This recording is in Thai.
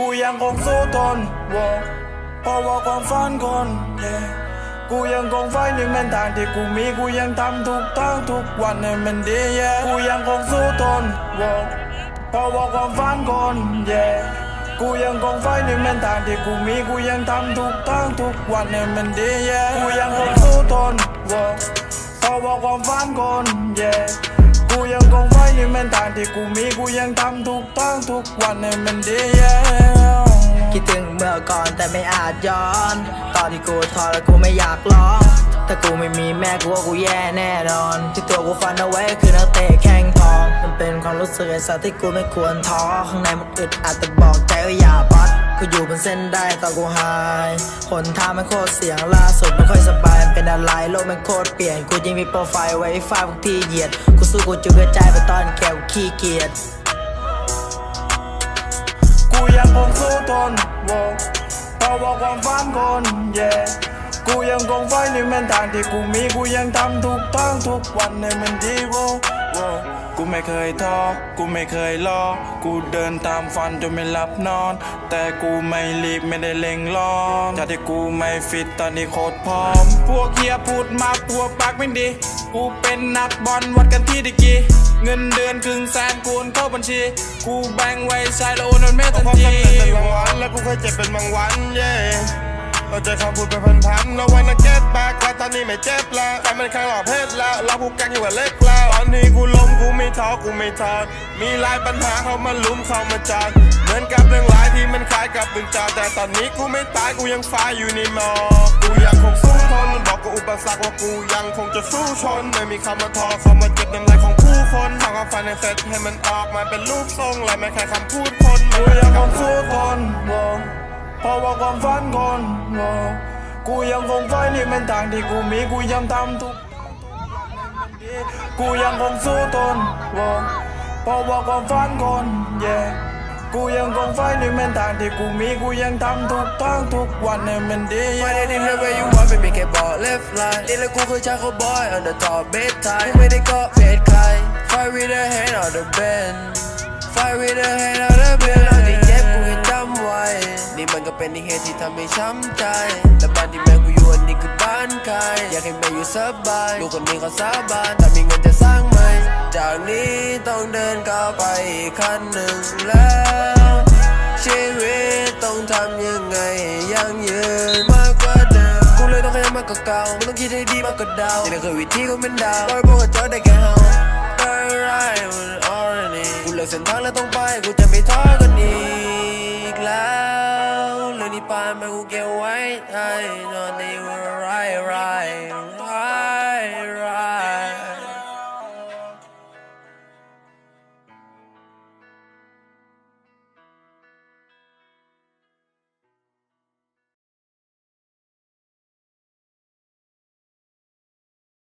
กูยังคงสู้ทนวอเพราะว่าความฝันคนเย่กูยังคงไฟในแม่นทางที่กูมีกูยังทำทุกทางทุกวันให้มันดีเย่กูยังคงสู้ทนวอเพราะว่าความฝันคนเย่กูยังคงไฟในแม่นทางที่กูมีกูยังทำทุกทางทุกวันให้มันดีเย่กูยังคงสู้ทนวอเพราะว่าความฝันคนเทางที่กูมีกูยังทำทุกทางทุกวันให้มันดีเย่คิดถึงเมื่อก่อนแต่ไม่อาจย้อน ตอนที่กูท้อแล้วกูไม่อยากร้องถ้ากูไม่มีแม่กูว่ากูแย่แน่นอน ที่ตัวกูฟันเอาไว้คือนักเตะแข้งทอง มันเป็นความรู้สึกไอ้สัตว์ที่กูไม่ควรท้อข้างในมันอึดอัดแต่บอกใจ กูอยู่บนเส้นได้ตอนกูหายหนทางมันโคตรเสียงล่าสุดไม่ค่อยสบายมันเป็นอะไรโลกมันโคตรเปลี่ยน กูยังมีโปรไฟล์ไว้ฟาพวกที่เหยียด กูสู้กูจุกกระจายไปตอนแก่ขี้เกียจ กูยังคงสู้ทนโวเพราะว่าความฝันคนเย่กูยังคงไฟในแม่นทางที่กูมีกูยังทำทุกทางทุกวันให้มันดีโวโว กูไม่เคยท้อ กูไม่เคยรอกูเดินตามฝันจนไม่หลับนอน แต่กูไม่รีบไม่ได้เร่งร้อนจากที่กูไม่ฟิตตอนนี้โคตรพร้อม พวกเฮียพูดมาพวกปากไม่ดี กูเป็นนักบอลวัดกันที่ดิกีเงินเดือนครึ่งแสนกูนเข้าบัญชี กูแบ่งไว้ใช้แล้วโอนมันไม่ทันทีเร็จเป็นบางวันแล้วกูเคยเจ็บเป็นบางวันเย่เราเจอคำพูดเป็นพันพันๆ No wanna get back และตอนนี้ไม่เจ็บแล้วแต่มันข้งหลอกเพศแล้วเราผูกกันอยู่กับเล็กแล้วตอนนี้ กูล้มกูไม่ท้อกูไม่ทอดมีหลายปัญหาเข้ามาลุมเข้ามาจอดเหมือนกับเรื่องหลายที่มันคล้ายกับดึงจอแต่ตอนนี้กูไม่ตายกูยังฟ้าอยู่ในมอกกูยังคงสู้ทนบอกกับอุปสรรคว่ากูยังคงจะสู้ชนไม่มีคำมาทอเขามาเจ็บน้ำลายของผู้คนทำความฝันให้เสร็จให้มันออกมาเป็นรูปทรงและไม่แค่คำพูดคนกูยังคงสู้ทนโวเพราะว่าความฝันคนโวกูยังคงไฟในแม่นทางที่กูมีกูยังทำทุก กูยังคงสู้ทนโวเพราะว่าความฝันคนเย่กูยังคงไฟในแม่นทางที่กูมีกูยังทำทุกทางทุกวันให้มันดี Find it in the way you want ไม่มีแค่บอก left line นี่แหละกูคือชาโคบอย on the top bed time กูไม่ได้เกาะเพจใคร Fight with the hand on the bend Fight with the hand on the bend เราที่เจ็บกูแค่จำไว้ นี่มันก็เป็นอีกเหตุที่ทำให้ช้ำใจ และบ้านที่แม่กูากให้แม่อยู่สบาย ลูกคนนี้เขาสาบานถ้ามีเงินจะสร้างไหม จากนี้ต้องเดินก้าวไปอีกขั้นหนึ่งแล้ว ชีวิตต้องทำยังไงยั่งยืนมากกว่าเดิมกูเลยต้องขยันมากกว่าเก่ามึงต้องคิดให้ดีมากกว่าเดานี่แหละคือวิธีกูเป็นดาวบอยพวกเธอได้แค่เฮา Alright with already กูเลือกเส้นทางแล้วต้องไป time, me get white, I know they will right, right, right.